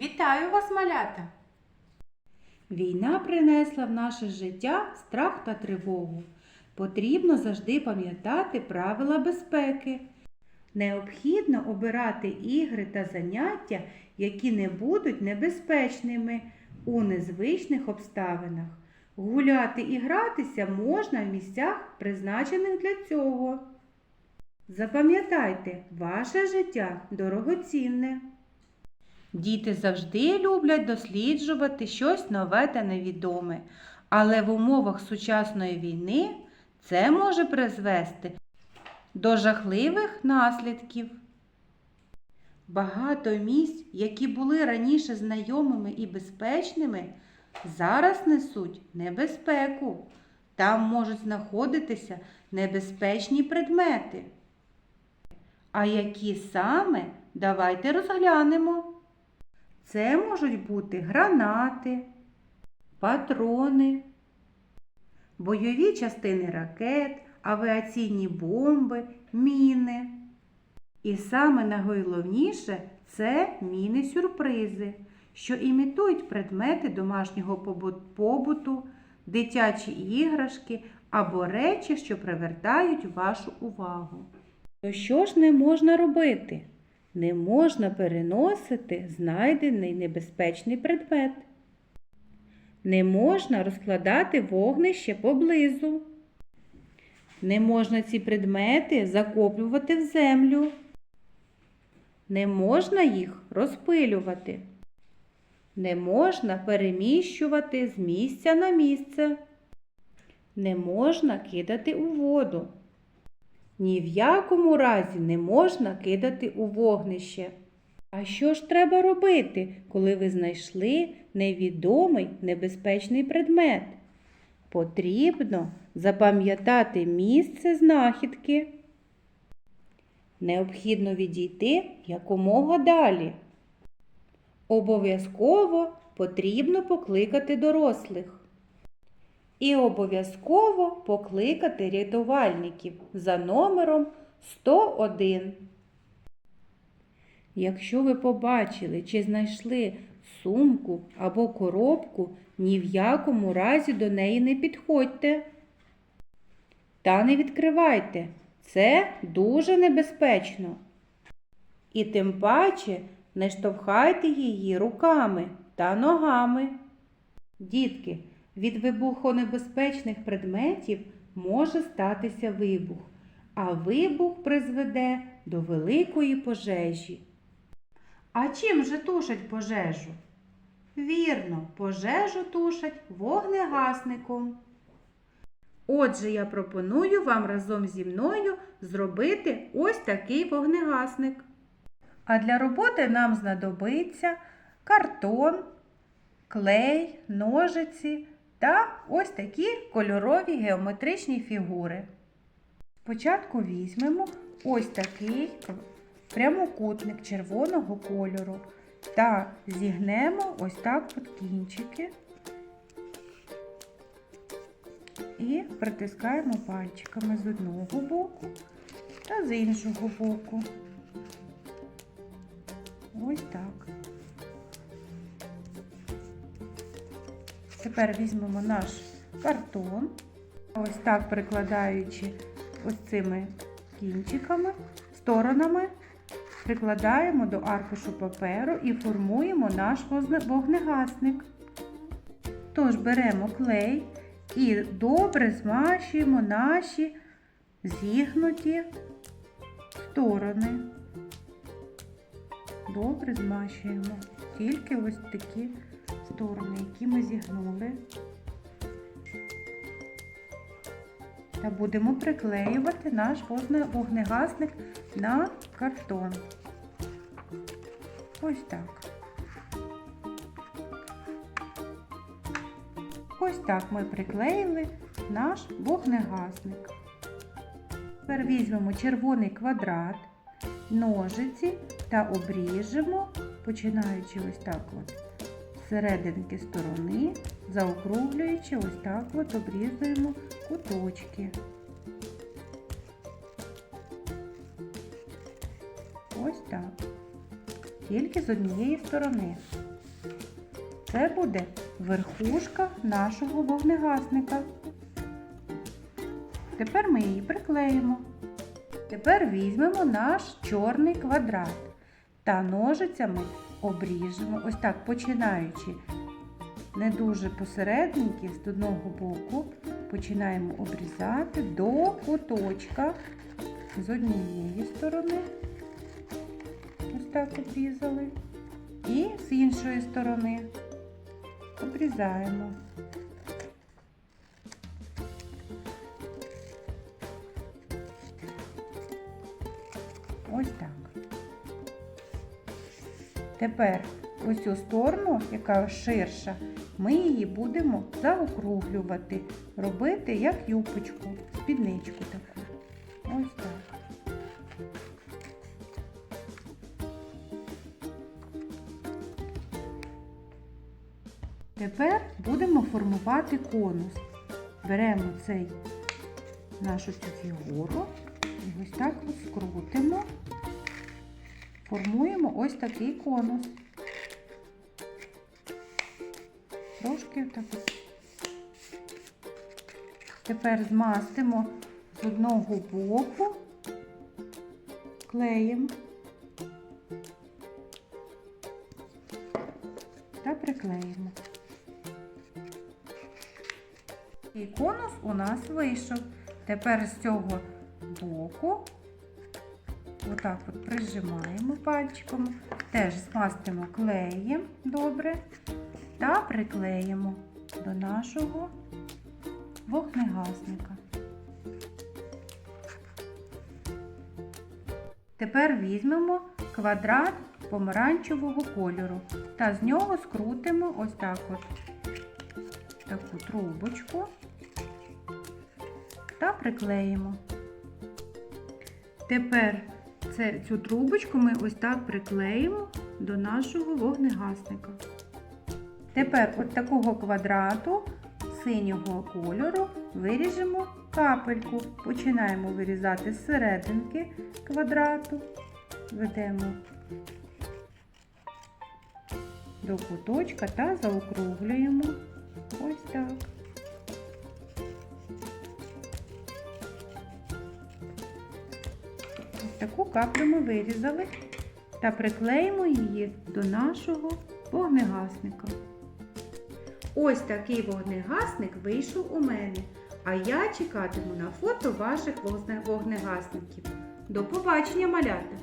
Вітаю вас, малята! Війна принесла в наше життя страх та тривогу. Потрібно завжди пам'ятати правила безпеки. Необхідно обирати ігри та заняття, які не будуть небезпечними у незвичних обставинах. Гуляти і гратися можна в місцях, призначених для цього. Запам'ятайте, ваше життя дорогоцінне. Діти завжди люблять досліджувати щось нове та невідоме, але в умовах сучасної війни це може призвести до жахливих наслідків. Багато місць, які були раніше знайомими і безпечними, зараз несуть небезпеку. Там можуть знаходитися небезпечні предмети. А які саме, давайте розглянемо. Це можуть бути гранати, патрони, бойові частини ракет, авіаційні бомби, міни. І саме найголовніше це міни-сюрпризи, що імітують предмети домашнього побуту, дитячі іграшки або речі, що привертають вашу увагу. То що ж не можна робити? Не можна переносити знайдений небезпечний предмет. Не можна розкладати вогнище поблизу. Не можна ці предмети закоплювати в землю. Не можна їх розпилювати. Не можна переміщувати з місця на місце. Не можна кидати у воду. Ні в якому разі не можна кидати у вогнище. А що ж треба робити, коли ви знайшли невідомий небезпечний предмет? Потрібно запам'ятати місце знахідки. Необхідно відійти якомога далі. Обов'язково потрібно покликати дорослих. І обов'язково покликати рятувальників за номером 101. Якщо ви побачили чи знайшли сумку або коробку, ні в якому разі до неї не підходьте. Та не відкривайте. Це дуже небезпечно. І тим паче не штовхайте її руками та ногами. Дітки, від вибухонебезпечних предметів може статися вибух, а вибух призведе до великої пожежі. А чим же тушать пожежу? Вірно, пожежу тушать вогнегасником. Отже, я пропоную вам разом зі мною зробити ось такий вогнегасник. А для роботи нам знадобиться картон, клей, ножиці та ось такі кольорові геометричні фігури. Спочатку візьмемо ось такий прямокутник червоного кольору та зігнемо ось так от кінчики і притискаємо пальчиками з одного боку та з іншого боку. Ось так. Тепер візьмемо наш картон, ось так прикладаючи ось цими кінчиками, сторонами, прикладаємо до аркушу паперу і формуємо наш вогнегасник. Тож беремо клей і добре змащуємо наші зігнуті сторони. Добре змащуємо тільки ось такі сторони, які ми зігнули. Та будемо приклеювати наш вогнегасник на картон. Ось так. Ось так ми приклеїли наш вогнегасник. Тепер візьмемо червоний квадрат, ножиці та обріжемо, починаючи ось так от серединки сторони, заокруглюючи, ось так от обрізуємо куточки. Ось так. тільки з однієї сторони. Це буде верхушка нашого вогнегасника. Тепер ми її приклеїмо. Тепер візьмемо наш чорний квадрат та ножицями обріжемо, ось так починаючи не дуже посередненькі з одного боку, починаємо обрізати до куточка з однієї сторони. Ось так обрізали. І з іншої сторони обрізаємо. Тепер ось цю сторону, яка ширша, ми її будемо заокруглювати, робити як юбочку, спідничку таку. Ось так. Тепер будемо формувати конус. Беремо цей нашу цю фігуру і ось так ось скрутимо, формуємо ось такий конус. Трошки так. Тепер змастимо з одного боку клеєм та приклеїмо. І конус у нас вийшов. Тепер з цього боку, отак от прижимаємо пальчиком, теж змастимо клеєм добре та приклеїмо до нашого вогнегасника. Тепер візьмемо квадрат помаранчевого кольору та з нього скрутимо ось так от таку трубочку та приклеїмо. Тепер це, цю трубочку ми ось так приклеїмо до нашого вогнегасника. Тепер от такого квадрату синього кольору виріжемо капельку. Починаємо вирізати з серединки квадрату, ведемо до куточка та заокруглюємо. Ось так. Таку каплю ми вирізали та приклеїмо її до нашого вогнегасника. Ось такий вогнегасник вийшов у мене, а я чекатиму на фото ваших вогнегасників. До побачення, малята!